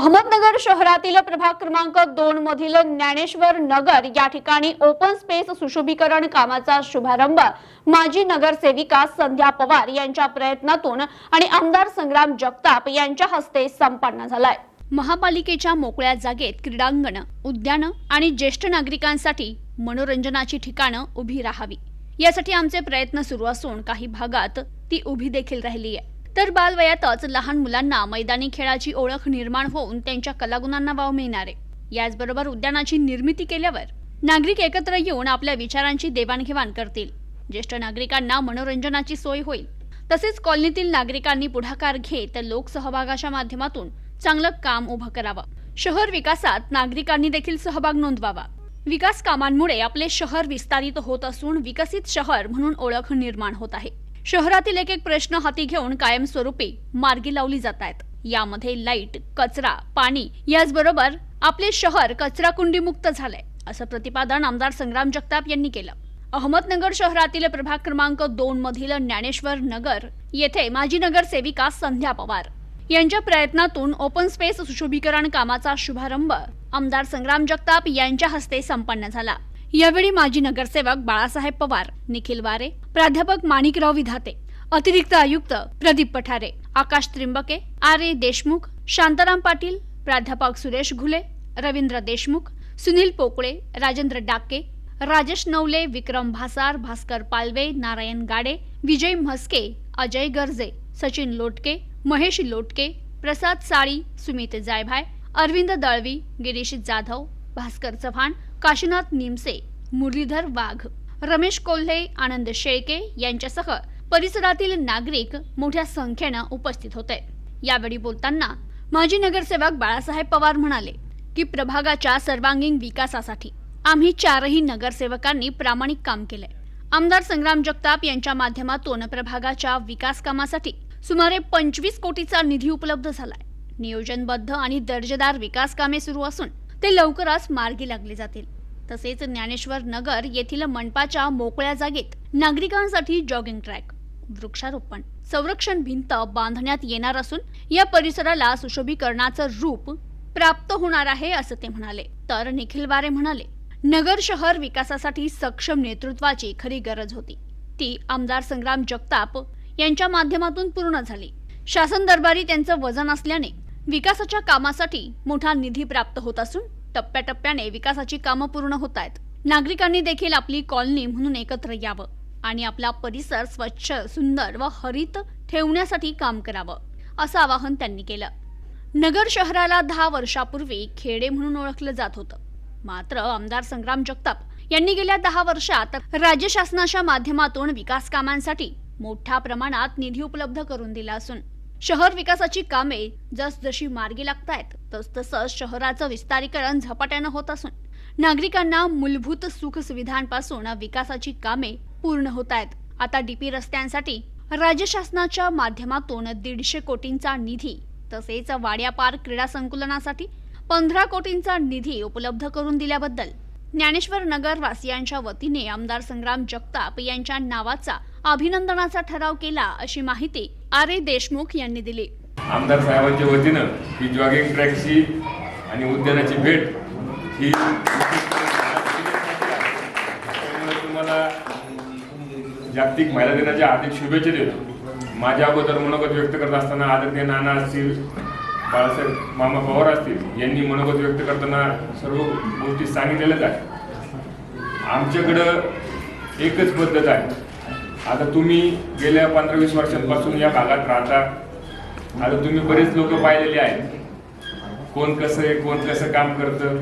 अहमदनगर शहरातील प्रभाग क्रमांक दोन मधील ज्ञानेश्वर नगर या ठिकाणी ओपन स्पेस सुशोभीकरण कामाचा शुभारंभ माजी नगरसेविका संध्या पवार यांच्या प्रयत्नातून आणि आमदार संग्राम जगताप यांच्या हस्ते संपन्न झालाय. महापालिकेच्या मोकळ्या जागेत क्रीडांगण उद्यानं आणि ज्येष्ठ नागरिकांसाठी मनोरंजनाची ठिकाणं उभी राहावी. यासाठी आमचे प्रयत्न सुरू असून काही भागात ती उभी देखील राहिली आहे. तर बालवयातच लहान मुलांना मैदानी खेळाची ओळख निर्माण होऊन त्यांच्या कलागुणांना वाव मिळणार. आहे याचबरोबर उद्यानाची निर्मिती केल्यावर नागरिक एकत्र येऊन आपल्या विचारांची देवाणघेवाण करतील. ज्येष्ठ नागरिकांना मनोरंजनाची सोय होईल. तसेच कॉलनीतील नागरिकांनी पुढाकार घेत लोकसहभागाच्या माध्यमातून चांगलं काम उभं करावं. शहर विकासात नागरिकांनी देखील सहभाग नोंदवावा. विकास कामांमुळे आपले शहर विस्तारित होत असून विकसित शहर म्हणून ओळख निर्माण होत आहे. शहरातील एक एक प्रश्न हाती घेऊन कायमस्वरूपी मार्गी लावली जात आहेत यामध्ये लाइट कचरा पाणी याचबरोबर आपले शहर कचरा कुंडीमुक्त झालंय असं प्रतिपादन आमदार संग्राम जगताप यांनी केलं. अहमदनगर शहरातील प्रभाग क्रमांक दोन मधील ज्ञानेश्वर नगर येथे माजी नगरसेविका संध्या पवार यांच्या प्रयत्नातून ओपन स्पेस सुशोभीकरण कामाचा शुभारंभ आमदार संग्राम जगताप यांच्या हस्ते संपन्न झाला. यावेळी माजी नगरसेवक बाळासाहेब पवार निखिल वारे प्राध्यापक माणिकराव विधाते अतिरिक्त आयुक्त प्रदीप पठारे आकाश त्रिंबके आर ए देशमुख शांताराम पाटील प्राध्यापक सुरेश घुले रवींद्र देशमुख सुनील पोकळे राजेंद्र डाके राजेश नवले विक्रम भासार भास्कर पालवे नारायण गाडे विजय म्हस्के अजय गर्जे सचिन लोटके महेश लोटके प्रसाद साळी सुमित जायभाय अरविंद दळवी गिरीश जाधव भास्कर चव्हाण काशीनाथ निमसे मुरलीधर वाघ रमेश कोल्हे आनंद शेळके यांच्यासह परिसरातील नागरिक मोठ्या संख्येनं उपस्थित होते. यावेळी बोलताना माजी नगरसेवक बाळासाहेब पवार म्हणाले की प्रभागाच्या सर्वांगीण विकासासाठी आम्ही चारही नगरसेवकांनी प्रामाणिक काम केलंय. आमदार संग्राम जगताप यांच्या माध्यमातून प्रभागाच्या विकास कामासाठी सुमारे पंचवीस कोटीचा निधी उपलब्ध झालाय. नियोजनबद्ध आणि दर्जेदार विकास कामे सुरू असून ते लवकरच मार्गी लागले जातील. तसेच ज्ञानेश्वर नगर येथील मनपाच्या मोकळ्या जागेत नागरिकांसाठी जॉगिंग ट्रॅक वृक्षारोपण संरक्षण भिंत बांधण्यात येणार असून या परिसराला सुशोभीकरणाचं रूप प्राप्त होणार आहे असं ते म्हणाले. तर निखिल वारे म्हणाले नगर शहर विकासासाठी सक्षम नेतृत्वाची खरी गरज होती. ती आमदार संग्राम जगताप यांच्या माध्यमातून पूर्ण झाली. शासन दरबारी त्यांचं वजन असल्याने विकासाच्या कामासाठी मोठा निधी प्राप्त होत असून टप्प्याटप्प्याने विकासाची कामं पूर्ण होत आहेत. नागरिकांनी देखील आपली कॉलनी म्हणून एकत्र यावं आणि आपला परिसर स्वच्छ सुंदर व हरित ठेवण्यासाठी काम करावं असं आवाहन त्यांनी केलं. नगर शहराला दहा वर्षापूर्वी खेडे म्हणून ओळखलं जात होतं. मात्र आमदार संग्राम जगताप यांनी गेल्या दहा वर्षात राज्य शासनाच्या माध्यमातून विकास कामांसाठी मोठ्या प्रमाणात निधी उपलब्ध करून दिला असून शहर विकासाची कामे जसजशी मार्गी लागतायत तस तसं शहराचं विस्तारीकरण झपाट्यानं होत असून नागरिकांना मूलभूत सुख सुविधांपासून विकासाची कामे पूर्ण होत आहेत आता डीपी रस्त्यांसाठी राज्य शासनाच्या माध्यमातून दीडशे कोटींचा निधी तसेच वाड्यापार क्रीडा संकुलनासाठी पंधरा कोटींचा निधी उपलब्ध करून दिल्याबद्दल ज्ञानेश्वर नगरवासियांच्या वतीने आमदार संग्राम जगताप यांच्या नावाचा अभिनंदनाचा ठराव केला अशी माहिती आर ए देशमुख यांनी दिली. आमदार साहेबांच्या वतीनं ही जॉगिंग ट्रॅकची आणि उद्यानाची भेट ही तुम्हाला जागतिक महिला दिनाच्या हार्दिक शुभेच्छा देतो. माझ्या अगोदर मनोगत व्यक्त करत असताना आदरणीय नाना असतील बाळासाहेब मामा पवार असतील यांनी मनोगत व्यक्त करताना सर्व गोष्टी सांगितलेल्याच आहेत. आमच्याकडं एकच पद्धत आहे. आता तुम्ही गेल्या पंधरा वीस वर्षांपासून या भागात राहता. आता तुम्ही बरेच लोक पाहिलेले आहेत. कोण कसं आहे कोण कसं काम करतं.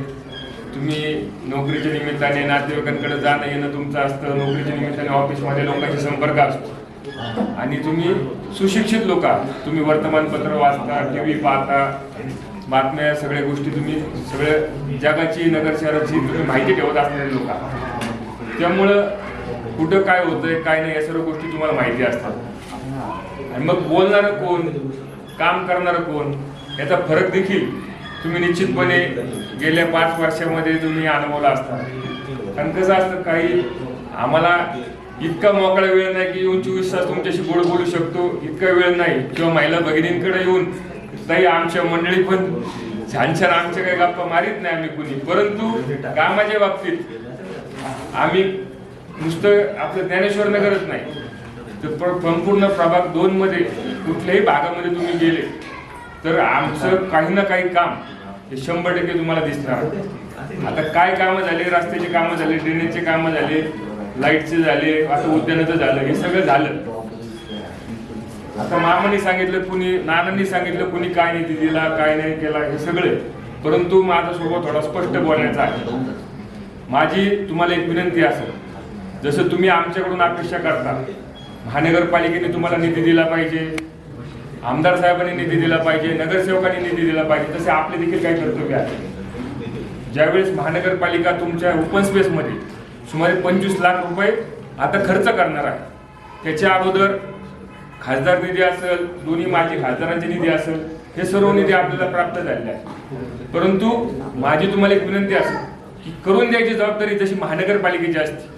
तुम्ही नोकरीच्या निमित्ताने नातेवाईकांकडे जाणं येणं तुमचं असतं. नोकरीच्या निमित्ताने ऑफिसमध्ये लोकांशी संपर्क असतो. आणि तुम्ही सुशिक्षित लोक आहात. तुम्ही वर्तमानपत्र वाचता टी व्ही पाहता. बातम्या सगळ्या गोष्टी तुम्ही सगळ्या जगाची नगर शहराची तुम्ही माहिती ठेवत असणारे लोक आहात. त्यामुळं कुठं काय होतंय काय नाही या सर्व गोष्टी तुम्हाला माहिती असतात. आणि मग बोलणारं कोण काम करणारं कोण याचा फरक देखील तुम्ही निश्चितपणे गेल्या पाच वर्षामध्ये तुम्ही अनुभवला असता. कारण कसं असतं काही आम्हाला इतका मोकळा वेळ नाही की येऊन चोवीस तास तुमच्याशी गोड बोलू शकतो इतका वेळ नाही. किंवा महिला भगिनींकडे येऊन नाही आमच्या मंडळी पण छान छान आमच्या काही गप्पा मारीत नाही आम्ही कुणी. परंतु कामाच्या बाबतीत आम्ही नुसतं आपलं ज्ञानेश्वर नगरच नाही. तर संपूर्ण प्रभाग दोन मध्ये कुठल्याही भागामध्ये तुम्ही गेले तर आमचं काही ना काही काम हे शंभर टक्के तुम्हाला दिसणार. आता काय कामं झाले? रस्त्याचे कामं झाले ड्रेनेजचे कामं झाले लाईटचे झाले आता उद्यानाचं झालं हे सगळं झालं. आता मामाने सांगितलं कुणी नानांनी सांगितलं कुणी काय निधी दिला काय नाही केला हे सगळे. परंतु माझा स्वभाव थोडा स्पष्ट बोलण्याचा आहे. माझी तुम्हाला एक विनंती असेल जसं तुम्ही आमच्याकडून अपेक्षा करता महानगरपालिकेने तुम्हाला निधी दिला पाहिजे आमदार साहेबांनी निधी दिला पाहिजे नगरसेवकांनी निधी दिला पाहिजे तसे आपले देखील काही कर्तव्य आहे. ज्यावेळेस महानगरपालिका तुमच्या ओपन स्पेसमध्ये सुमारे पंचवीस लाख रुपये आता खर्च करणार आहे त्याच्या अगोदर खासदार निधी असेल दोन्ही माजी खासदारांचे निधी असेल हे सर्व निधी आपल्याला प्राप्त झालेले आहे परंतु माझी तुम्हाला एक विनंती असेल की करून द्यायची जबाबदारी जशी महानगरपालिकेची असते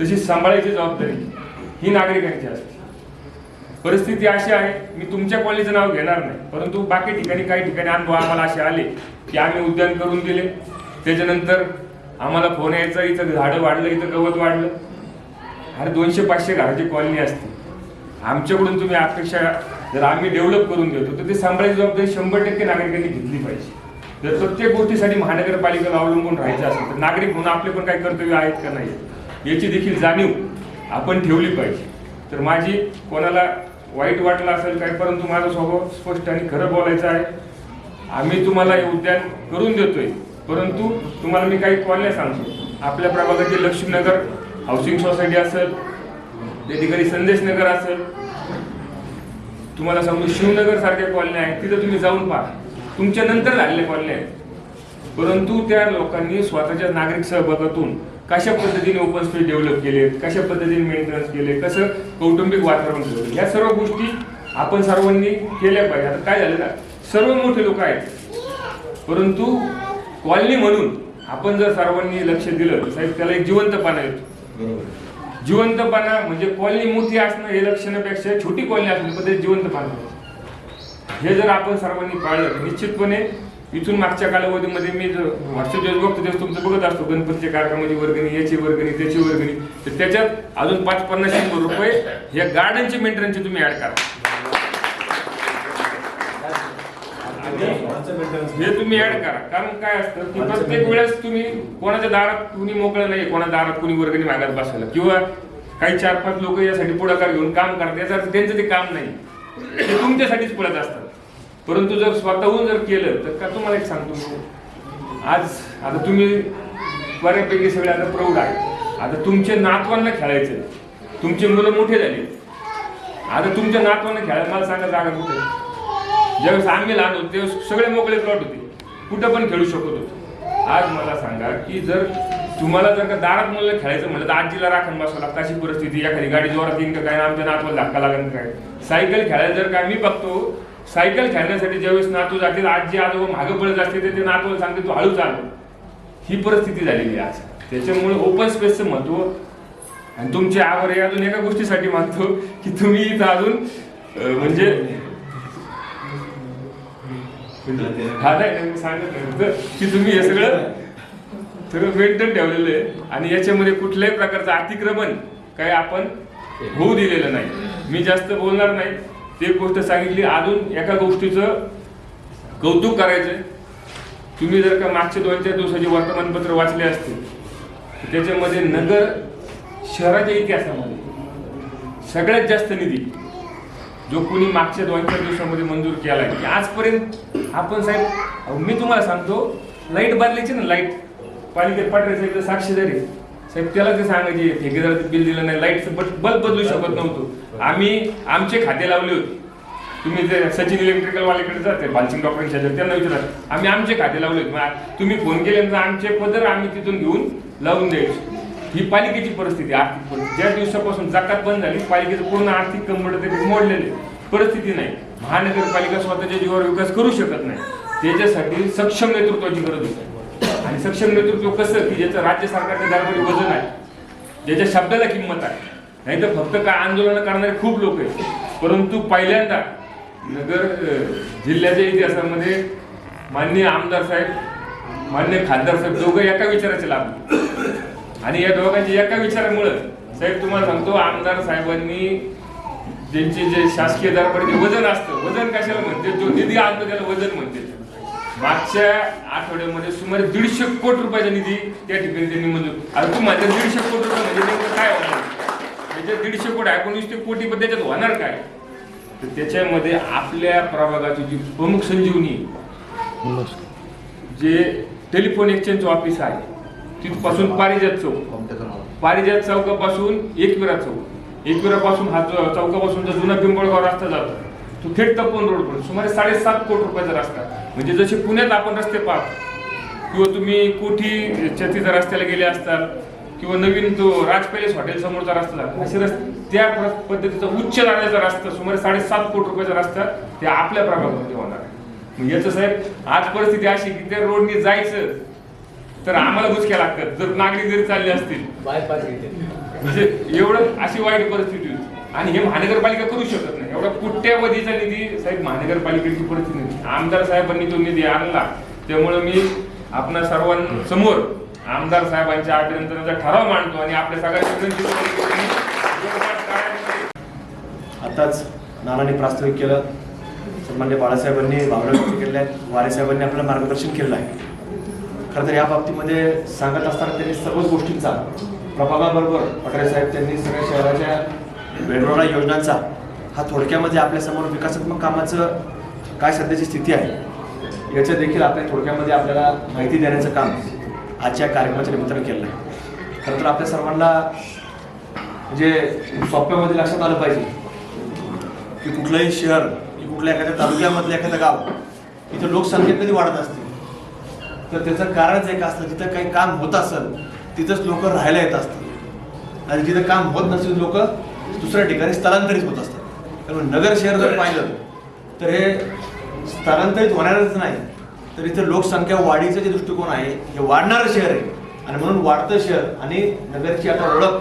तशी सांभाळायची जबाबदारी. ही नागरिकांची असते. परिस्थिती अशी आहे मी तुमच्या कॉलनीचं नाव घेणार नाही परंतु बाकी ठिकाणी काही ठिकाणी अनुभव आम्हाला असे आले की आम्ही उद्यान करून दिले. त्याच्यानंतर आम्हाला फोन यायचा इथं झाडं वाढलं इथं गवत वाढलं. अरे दोनशे पाचशे घराची कॉलनी असते. आमच्याकडून तुम्ही अपेक्षा जर आम्ही डेव्हलप करून देतो तर ते सांभाळायची जबाबदारी शंभर टक्के नागरिकांनी घेतली पाहिजे. जर प्रत्येक गोष्टीसाठी महानगरपालिकेला अवलंबून राहायचं असेल तर नागरिक म्हणून आपले पण काही कर्तव्य आहेत का नाही? याची देखील जाणीव आपण ठेवली पाहिजे. तर माझी कोणाला वाईट वाटलं असेल काय परंतु माझा स्वभाव स्पष्ट आणि खरं बोलायचं आहे. आम्ही तुम्हाला हे उद्यान करून देतोय. परंतु तुम्हाला मी काही कॉलन्या सांगतो. आपल्या प्रभागातील लक्ष्मीनगर हाऊसिंग सोसायटी असेल त्या ठिकाणी संदेश नगर असेल तुम्हाला सांगतो शिवनगर सारख्या कॉलन्या आहेत. तिथं तुम्ही जाऊन पहा. तुमच्या नंतर झालेल्या कॉलन्या आहेत. परंतु त्या लोकांनी स्वतःच्या नागरिक सहभागातून कशा पद्धतीने ओपन स्पेस डेव्हलप केले कशा पद्धतीने मेंटेनन्स केले कसं कौटुंबिक वातावरण ठेवलं? या सर्व गोष्टी आपण सर्वांनी केल्या पाहिजे. आता काय झालं ना? सर्व मोठे लोक आहेत. परंतु कॉलनी म्हणून आपण जर सर्वांनी लक्ष दिलं तर साहेब त्याला एक जिवंतपणा येतो. जिवंतपणा म्हणजे कॉलनी मोठी असणं हे लक्षणापेक्षा छोटी कॉलनी असणं पण ते जिवंतपणा हे जर आपण सर्वांनी पाळलं निश्चितपणे इथून मागच्या कालावधीमध्ये मी जर व्हॉट्सअप दिवस बघतो तेव्हा तुमचं बघत असतो गणपतीच्या कार्यक्रमाची वर्गणी याची वर्गणी त्याची वर्गणी. तर त्याच्यात अजून पाच पन्नास शंभर रुपये या गार्डनची मेंटेनन्सची तुम्ही ऍड करा. हे तुम्ही ऍड करा. कारण काय असतं की प्रत्येक वेळेस तुम्ही कोणाच्या दारात कुणी मोकळं नाही कोणा दारात कुणी वर्गणी मागत बसायला किंवा काही चार पाच लोक यासाठी पुढाकार घेऊन काम करतात याचा त्यांचं ते काम नाही. ते तुमच्यासाठीच पडत असतात. परंतु जर स्वतःहून जर केलं तर का तुम्हाला एक सांगतो आज आता तुम्ही बऱ्यापैकी सगळे आता प्रौढ आहे आता तुमचे नातवांना खेळायचं तुमचे मुलं मोठे झाले. आता तुमच्या नातवांना खेळायला मला सांगा जागा कुठे? ज्यावेळेस आम्ही लहान होतो त्यावेळेस सगळे मोकळे प्लॉट होते. कुठं पण खेळू शकत होतो. आज मला सांगा की जर तुम्हाला जर का दारात मुलं खेळायचं म्हणलं तर आजीला राखण बसावं लागतं. अशी परिस्थिती एखादी गाडी जोरात येईन का काय? आमच्या नातवाला धक्का लागेल काय? सायकल खेळायला जर का मी बघतो सायकल खेळण्यासाठी ज्यावेळेस नातू जाते आजी आजोबा मागं पडत असते ते नातूला सांगते तू हळू चाल. ही परिस्थिती झालेली आहे आज. त्याच्यामुळे ओपन स्पेसचं महत्त्व आणि तुमची आवड हे अजून एका गोष्टीसाठी मानतो की तुम्ही इथं अजून म्हणजे हा नाही सांगत की तुम्ही हे सगळं सगळं मेंटेन ठेवलेलं आहे. आणि याच्यामध्ये कुठल्याही प्रकारचं अतिक्रमण काही आपण होऊ दिलेलं नाही. मी जास्त बोलणार नाही. ते एक गोष्ट सांगितली. अजून एका गोष्टीचं कौतुक करायचं तुम्ही जर का मागच्या दोन चार दिवसाचे वर्तमानपत्र वाचले असतील त्याच्यामध्ये नगर शहराच्या इतिहासामध्ये सगळ्यात जास्त निधी जो कोणी मागच्या दोन चार दिवसामध्ये मंजूर केला की आजपर्यंत आपण साहेब मी तुम्हाला सांगतो लाइट बदलायची ना लाइट. पालिकेत पाठवायचं एकदा साक्षीदारी साहेब त्याला ते सांगायचे ठेकेदाराचं बिल दिलं नाही लाईटचं बल्ब बदलू शकत नव्हतो. आम्ही आमचे खाते लावले होते. तुम्ही जे सचिन इलेक्ट्रिकल वालेकडे जाते बालचिंग डॉक्टरांच्या त्यांना विचारा. आम्ही आमचे खाते लावले होते. मग तुम्ही फोन केल्यानंतर आमचे पदर आम्ही तिथून घेऊन लावून द्यायचो. ही पालिकेची परिस्थिती आर्थिक परिस्थिती. ज्या दिवसापासून जकात बंद झाली पालिकेचं पूर्ण आर्थिक कंबड ते मोडलेले परिस्थिती नाही. महानगरपालिका स्वतःच्या जीवावर विकास करू शकत नाही. त्याच्यासाठी सक्षम नेतृत्वाची गरज होती. आणि सक्षम नेतृत्व कसं की ज्याचं राज्य सरकारच्या दरबारी वजन आहे? ज्याच्या शब्दाला किंमत आहे? नाही तर फक्त काय आंदोलन करणारे खूप लोक आहेत. परंतु पहिल्यांदा नगर जिल्ह्याच्या इतिहासामध्ये माननीय आमदार साहेब मान्य खासदार साहेब दोघं एका विचाराचे लाभ आणि या दोघांच्या एका विचारामुळं साहेब तुम्हाला सांगतो आमदार साहेबांनी ज्यांचे जे शासकीय दरबारी वजन असतं वजन कशाला म्हणते जो निधी आणतो त्याला वजन म्हणते मागच्या आठवड्यामध्ये सुमारे दीडशे कोटी रुपयाचा निधी त्या ठिकाणी त्यांनी मंजूर अरे तू माझ्या दीडशे कोटी रुपये म्हणजे नेमकं काय होणार? म्हणजे त्याच्यात दीडशे कोटी एकोणीसशे कोटी पण त्याच्यात होणार काय? तर त्याच्यामध्ये आपल्या प्रभागाची जी प्रमुख संजीवनी जे टेलिफोन एक्सचेंज ऑफिस आहे तिथपासून पारिजात चौक. पारिजात चौकापासून एकविरा चौक. एकविरापासून हा चौकापासून जो जुना पिंपळगाव रस्ता जातो तो थेट तपन रोड पडतो सुमारे साडेसात कोटी रुपयाचा रस्ता. म्हणजे जसे पुण्यात आपण रस्ते पाहतो किंवा तुम्ही कोठी छत्तीचा रस्त्याला गेले असतात किंवा नवीन तो राज पॅलेस हॉटेल समोरचा रस्ता असे रस्ते त्या पद्धतीचा उच्च दर्जाचा रस्ता सुमारे साडेसात कोटी रुपयाचा रस्ता ते आपल्या प्रभागामध्ये होणार आहे. याचं साहेब आज परिस्थिती अशी की त्या रोडने जायचं तर आम्हाला गुचक्या लागतात. जर नागरिक जरी चालले असतील. म्हणजे एवढं अशी वाईट परिस्थिती आणि हे महानगरपालिका करू शकत नाही. एवढा कोट्यावधीचा निधी साहेब महानगरपालिकेची परिस्थिती आमदार साहेबांनी तो निधी आणला. त्यामुळे मी आपणा सर्वांसमोर आमदार साहेबांच्या अभिनंदनाचा ठराव मांडतो आणि आपल्या सगळ्या विनंती आताच नानाने प्रास्ताविक केलं. सन्मान्य बाळासाहेबांनी भावना व्यक्त केल्या. आहेत वारेसाहेबांनी आपलं मार्गदर्शन केलं आहे. खरं तर या बाबतीमध्ये सांगत असताना त्यांनी सर्वच गोष्टींचा प्रभागाबरोबर पठारे साहेब त्यांनी सगळ्या शहराच्या वेगवेगळ्या योजनांचा हा थोडक्यामध्ये आपल्यासमोर विकासात्मक कामाचं काय सध्याची स्थिती आहे याचं देखील आपल्या थोडक्यामध्ये आपल्याला माहिती देण्याचं काम आजच्या कार्यक्रमाच्या निमित्तानं केलं आहे. खरं तर आपल्या सर्वांना म्हणजे सोप्यामध्ये लक्षात आलं पाहिजे की कुठलंही शहर की कुठल्या एखाद्या तालुक्यामधलं एखादं गाव इथं लोकसंख्या कधी वाढत असते? तर त्याचं कारणच एक असतं जिथं काही काम होत असेल तिथंच लोक राहायला येत असतात. आणि जिथं काम होत नसेल लोक दुसऱ्या ठिकाणी स्थलांतरित होत असतात. त्यामुळे नगर शहर जर पाहिलं तर हे स्थलांतरित होणारच नाही. तर इथं लोकसंख्या वाढीचं जे दृष्टिकोन आहे हे वाढणारं शहर आहे. आणि म्हणून वाढतं शहर आणि नगरची आता ओळख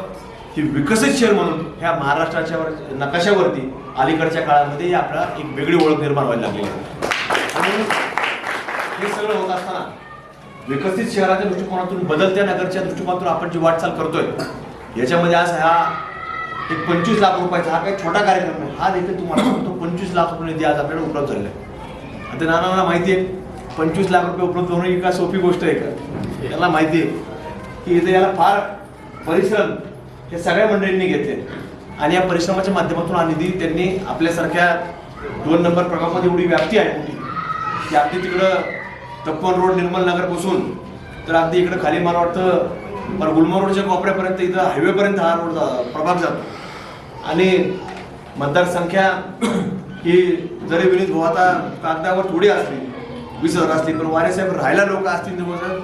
ही विकसित शहर म्हणून ह्या महाराष्ट्राच्या नकाशावरती अलीकडच्या काळामध्ये आपला एक वेगळी ओळख निर्माण व्हायला लागलेली आहे. आणि हे सगळं होत असताना विकसित शहराच्या दृष्टिकोनातून बदलत्या नगरच्या दृष्टिकोनातून आपण जी वाटचाल करतोय याच्यामध्ये आज हा एक पंचवीस लाख रुपयाचा हा काही छोटा कार्यक्रम नाही. हा देखील तुम्हाला सांगतो पंचवीस लाख रुपये निधी आज आपल्याला उपलब्ध झालेला आहे. आता नानांना माहिती आहे पंचवीस लाख रुपये उपलब्ध होणं ही का सोपी गोष्ट आहे का? याला माहिती आहे की इथे याला फार परिश्रम हे सगळ्या मंडळींनी घेतले. आणि या परिश्रमाच्या माध्यमातून हा निधी त्यांनी आपल्यासारख्या दोन नंबर प्रभागामध्ये एवढी व्याप्ती आहे मोठी. की अगदी तिकडं तप्पन रोड निर्मल नगरपासून तर अगदी इकडं खाली मला वाटतं पर गुलमर्ग रोडच्या कोपऱ्यापर्यंत इथं हायवेपर्यंत हा रोड प्रभाग जातो. आणि मतदारसंख्या ही जरी विनीत भाऊ आता कागदावर थोडी असली वीस हजार असली पण वारेसाहेब राहायला लोक असतील जवळ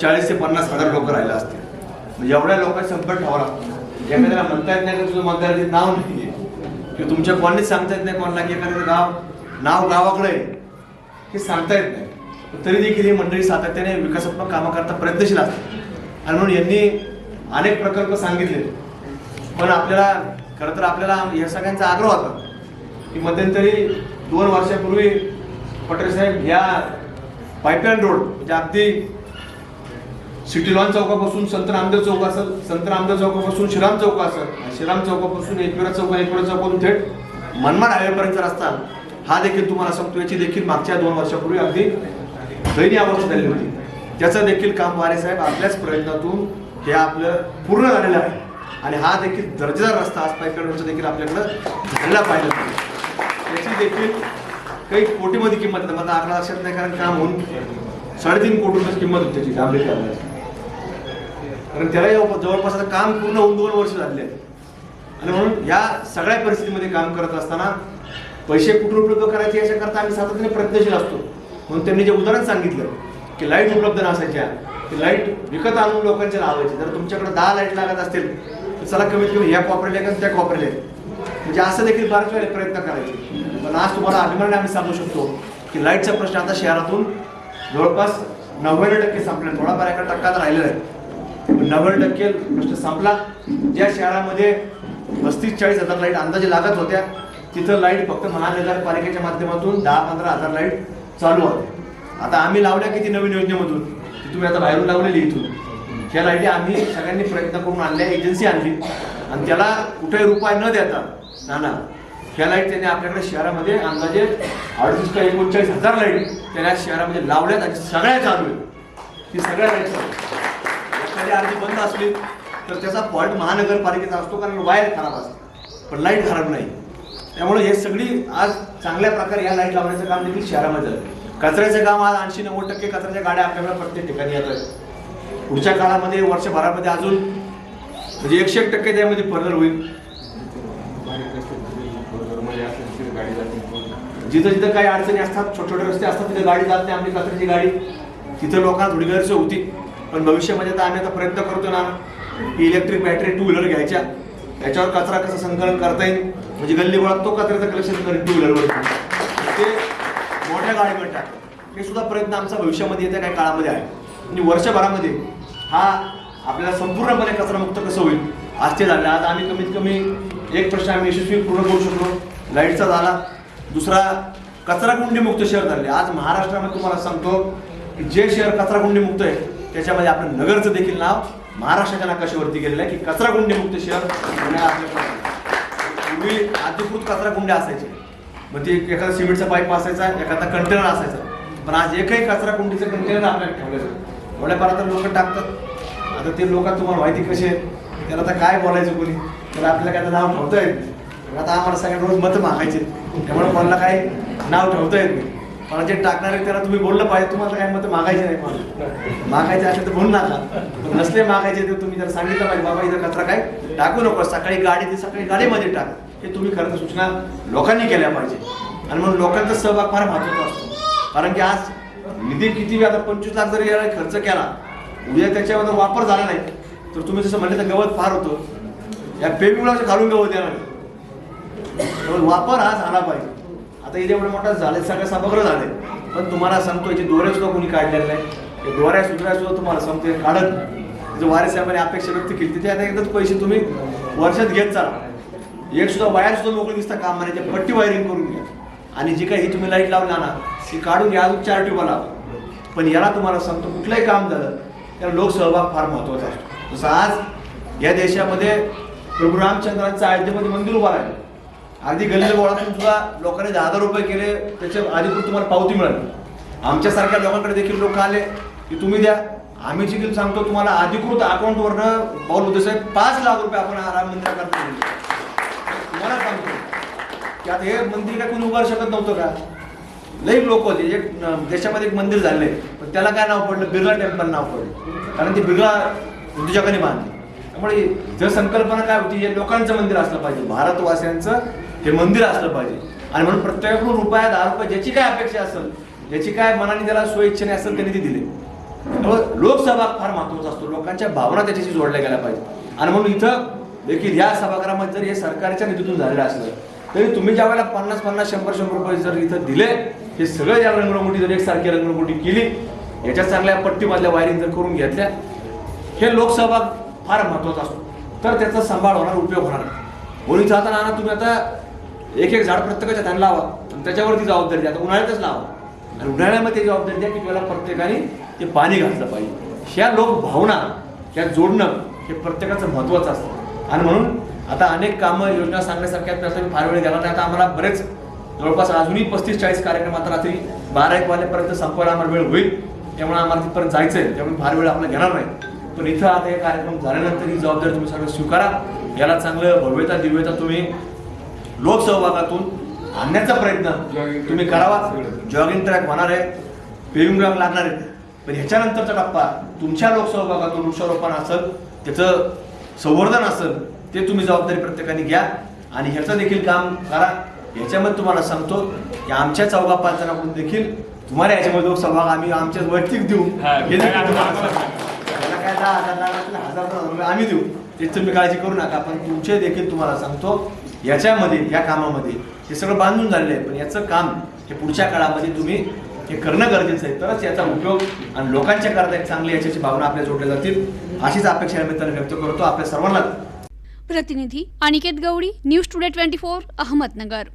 चाळीस ते पन्नास हजार लोक राहिला असतील. म्हणजे एवढ्या लोकांचा संपर्क ठेवा लागतो. एखाद्याला म्हणता येत नाही तुझं मतदाराचे नाव नाही किंवा तुमच्या कॉलनीत सांगता येत नाही कोणाला की एखाद्याचं गाव नाव गावाकडे आहे. हे सांगता येत नाही. तरी देखील ही मंडळी सातत्याने विकासात्मक कामं करता प्रयत्नशील असतात. आणि म्हणून यांनी अनेक प्रकल्प सांगितले पण आपल्याला खरं तर आपल्याला या सगळ्यांचा आग्रह होता की मध्यंतरी दोन वर्षापूर्वी पटेल साहेब ह्या पाईपलाईन रोड म्हणजे अगदी सिटी लॉन चौकापासून संत रामदेव चौक असेल संत रामदेव चौकापासून श्रीराम चौक असेल श्रीराम चौकापासून एकविरा चौक एकविरा चौकातून थेट मनमाड हायवेपर्यंतचा रस्ता हा देखील तुम्हाला सांगतो. याची देखील मागच्या दोन वर्षापूर्वी अगदी दैनीय अवस्था झाली होती. त्याचं देखील काम वारे साहेब आपल्याच प्रयत्नातून हे आपलं पूर्ण झालेलं आहे. आणि हा देखील दर्जेदार रस्ता आज पाईपलाईन देखील आपल्याकडं झाला पाहिजे त्याची देखील काही कोटीमध्ये किंमत नाही मला आकडा लक्षात नाही कारण काम होऊन साडेतीन कोटी रुपयाची किंमत होती त्याची डांबरी कारण त्याला जवळपास आता काम पूर्ण होऊन दोन वर्ष झाले आहेत. आणि म्हणून या सगळ्या परिस्थितीमध्ये काम करत असताना पैसे कुठून उपलब्ध करायचे याच्याकरता आम्ही सातत्याने प्रयत्नशील असतो. म्हणून त्यांनी जे उदाहरण सांगितलं की लाइट उपलब्ध नसायच्या की लाइट विकत आणून लोकांच्या लावायची. जर तुमच्याकडे दहा लाइट लागत असतील चला कमीत कमी ह्या कॉपरेट का त्या कॉपरेट म्हणजे असं देखील बऱ्याच वेळेला प्रयत्न करायचे. पण आज तुम्हाला अभिमानाने आम्ही सांगू शकतो की लाईटचा प्रश्न आता शहरातून जवळपास नव्याण्णव टक्के संपला. थोडाफार एका टक्का तर राहिलेला आहे. नव्वद टक्के प्रश्न संपला. ज्या शहरामध्ये पस्तीस चाळीस हजार लाइट अंदाजे लागत होत्या तिथं लाइट फक्त महानगरपालिकेच्या माध्यमातून दहा पंधरा हजार लाइट चालू होते आता आम्ही लावल्या किती नवीन योजनेमधून? तुम्ही आता बाहेरून लावलेली इथून. ह्या लाईटी आम्ही सगळ्यांनी प्रयत्न करून आणल्या एजन्सी आणली. आणि त्याला कुठेही उपाय न देता ना ना ह्या लाइट त्याने आपल्याकडे शहरामध्ये अंदाजे अडतीस का एकोणचाळीस हजार लाइट त्याने शहरामध्ये लावल्यात आणि सगळ्या चालू आहेत. ती सगळ्या लाइट चालू एखादी अर्धी बंद असली तर त्याचा फॉल्ट महानगरपालिकेचा असतो कारण वायर खराब असते. पण लाइट खराब नाही. त्यामुळे हे सगळी आज चांगल्या प्रकारे या लाइट लावण्याचं काम देखील शहरामध्ये झालं कचऱ्याचं काम आज ऐंशी नव्वद टक्के कचऱ्याच्या गाड्या आपल्याकडे प्रत्येक ठिकाणी येत आहेत. पुढच्या काळामध्ये वर्षभरामध्ये अजून म्हणजे एकशे एक टक्के त्यामध्ये फरक होईल. जिथं जिथं काही अडचणी असतात छोटे छोटे रस्ते असतात तिथे गाडी जात नाही आपली कचऱ्याची गाडी. तिथं लोकांना थोडी गैरसोय होती पण भविष्यामध्ये आता आम्ही आता प्रयत्न करतो ना की इलेक्ट्रिक बॅटरी टू व्हीलर घ्यायच्या. त्याच्यावर कचरा कसं संकलन करता येईल? म्हणजे गल्ली गोळात तो कचऱ्याचं कलेक्शन करेल टू व्हीलरवर ते मोठ्या गाडीमध्ये टाकतात हे सुद्धा प्रयत्न आमचा भविष्यामध्ये येत्या काही काळामध्ये आहे. म्हणजे वर्षभरामध्ये हा आपल्याला संपूर्णपणे कचरामुक्त कसं होईल? आज ते झालं. आज आम्ही कमीत कमी एक प्रश्न आम्ही यशस्वी पूर्ण करू शकलो. लाईटचा झाला. दुसरा कचराकुंडी मुक्त शहर झाले. आज महाराष्ट्रामध्ये तुम्हाला सांगतो की जे शहर कचराकुंडी मुक्त आहे त्याच्यामध्ये आपलं नगरचं देखील नाव महाराष्ट्राच्या नकाशावरती गेलेलं आहे की कचराकुंडीमुक्त शहर पूर्वी अधिकृत कचराकुंड्या असायचे. मग ते एखादा सिमेंटचा पाईप असायचा एखादा कंटेनर असायचा. पण आज एकही कचराकुंडीचं कंटेनर आपल्याला ठेवलं जातं पारा तर लोक टाकतात. आता ते लोक तुम्हाला माहिती कसे आहेत? त्याला आता काय बोलायचं कोणी? त्याला आपल्याला काय नाव ठेवता येत नाही. आता आम्हाला सगळ्या रोज मतं मागायचे त्यामुळे कोणाला काय नाव ठेवता येत नाही. पण जे टाकणारे त्याला तुम्ही बोललं पाहिजे. तुम्हाला काय मतं मागायचे नाही मला मागायचे असेल तर म्हणून नका. नसले मागायचे तर तुम्ही जर सांगितलं पाहिजे बाबा इथं कचरा काय? टाकू नको. सकाळी गाडी ते सकाळी गाडीमध्ये टाक. हे तुम्ही खरं तर सूचना लोकांनी केल्या पाहिजे. आणि म्हणून लोकांचा सहभाग फार महत्त्वाचा असतो. कारण की आज निधी किती आता पंचवीस लाख जरी खर्च केला उद्या त्याच्यावर वापर झाला नाही तर तुम्ही जसं म्हणले तर गवत फार होतं. या पेमिंगला घालून गवत येणार त्यामुळे वापर हा झाला पाहिजे. आता इथे एवढं मोठा झाले सगळं सभागृह झाले. पण तुम्हाला सांगतो याचे दोरे सुद्धा कोणी काढलेले नाही. दोऱ्या सुद्धा सुद्धा तुम्हाला सांगतो काढत नाही. जो वारे साहेबांनी अपेक्षा व्यक्त केली. तिथे आता एकदाच पैसे तुम्ही वर्षात घेत चाला एक सुद्धा वायर सुद्धा मोकळी दिसता काम म्हणायचे ते पट्टी वायरिंग करून घ्या. आणि जी काही ही तुम्ही लाइट लावला ना ती काढून घ्या अजून चार बनावं पण याला तुम्हाला सांगतो कुठलंही काम झालं त्याला लोकसहभाग फार महत्त्वाचा असतो. जसं आज या देशामध्ये प्रभू रामचंद्रांचं अयोध्येमध्ये मंदिर उभा राहिलं. अगदी गल्ली गोळातून सुद्धा लोकांनी दहा हजार रुपये केले त्याच्या अधिकृत तुम्हाला पावती मिळाली. आमच्यासारख्या लोकांकडे देखील लोक आले की तुम्ही द्या. आम्ही देखील सांगतो तुम्हाला अधिकृत अकाउंटवरनं पाऊल होते साहेब पाच लाख रुपये आपण हा राम मंदिराकरता तुम्हाला सांगतो. की आता हे मंदिर काय कोणी उभारू शकत नव्हतं का? लई लोक होते एक देशामध्ये एक मंदिर झाले. पण त्याला काय नाव पडलं? बिर्ला टेम्पल नाव पडलं. कारण ते बिर्ला उद्योजकांनी बांधले. त्यामुळे जर संकल्पना काय होती? हे लोकांचं मंदिर असलं पाहिजे. भारतवासियांचं हे मंदिर असलं पाहिजे. आणि म्हणून प्रत्येकाकडून रुपया दहा रुपये ज्याची काय अपेक्षा असेल ज्याची काय मनाने त्याला स्वइच्छेने असेल त्यांनी ती दिली. त्यामुळे लोकसहभाग फार महत्त्वाचा असतो. लोकांच्या भावना त्याच्याशी जोडल्या गेल्या पाहिजे. आणि म्हणून इथं देखील या सभागृहामध्ये जर हे सरकारच्या निधीतून झालेलं असलं तरी तुम्ही ज्या वेळेला पन्नास पन्नास शंभर शंभर रुपये जर इथं दिले हे सगळं या रंगरंगोटी जर एकसारखी रंगरंगोटी केली याच्या चांगल्या पट्टीमधल्या वायरिंग जर करून घेतल्या हे लोकसहभाग फार महत्त्वाचा असतो. तर त्याचा सांभाळ होणार उपयोग होणार म्हणून जाताना आता तुम्ही आता एक एक झाड प्रत्येकाच्या ध्यान लावा. आणि त्याच्यावरती जबाबदारी द्या. आता उन्हाळ्यातच लावा. आणि उन्हाळ्यामध्ये जबाबदारी द्या की त्याला प्रत्येकाने ते पाणी घातलं पाहिजे. ह्या लोक भावना ह्या जोडणं हे प्रत्येकाचं महत्वाचं असतं. आणि म्हणून आता अनेक कामं योजना सांगण्यासारख्या त्याचा फार वेळ गेला नाही. आता आम्हाला बरेच जवळपास अजूनही पस्तीस चाळीस कार्यक्रम आता रात्री बारा एक वाजेपर्यंत संपवायला आम्हाला वेळ होईल त्यामुळे आम्हाला तिथपर्यंत जायचं आहे त्यामुळे फार वेळ आपला घेणार नाही. पण इथं आता हे कार्यक्रम झाल्यानंतर ही जबाबदारी तुम्ही सगळं स्वीकारा. याला चांगलं भव्यता दिव्यता तुम्ही लोकसहभागातून आणण्याचा प्रयत्न तुम्ही करावा. जॉगिंग ट्रॅक होणार आहे. पेविंग ब्लॉक लागणार आहे. पण ह्याच्यानंतरचा टप्पा तुमच्या लोकसहभागातून वृक्षारोपण असेल त्याचं संवर्धन असेल ते तुम्ही जबाबदारी प्रत्येकाने घ्या आणि ह्याचं देखील काम करा. ह्याच्यामध्ये तुम्हाला सांगतो की आमच्या चौघा पाच जणांकडून देखील तुम्हाला याच्यामध्ये सहभाग आम्ही आमच्या वैयक्तिक देऊ. हा. त्याला काय दहा हजार रुपये आम्ही देऊ. त्याची तुम्ही काळजी करू नका पण तुमचे देखील तुम्हाला सांगतो याच्यामध्ये या कामामध्ये हे सगळं बांधून झालेलं आहे. पण याचं काम हे पुढच्या काळामध्ये तुम्ही हे करणं गरजेचं आहे. तरच याचा उपयोग आणि लोकांच्या करता एक चांगली याच्याची भावना आपल्या जोडल्या जातील. अशीच अपेक्षा निमित्ताने व्यक्त करतो. आपल्या सर्वांना प्रतिनिधी Aniket Gawadi news today twenty four Ahmednagar.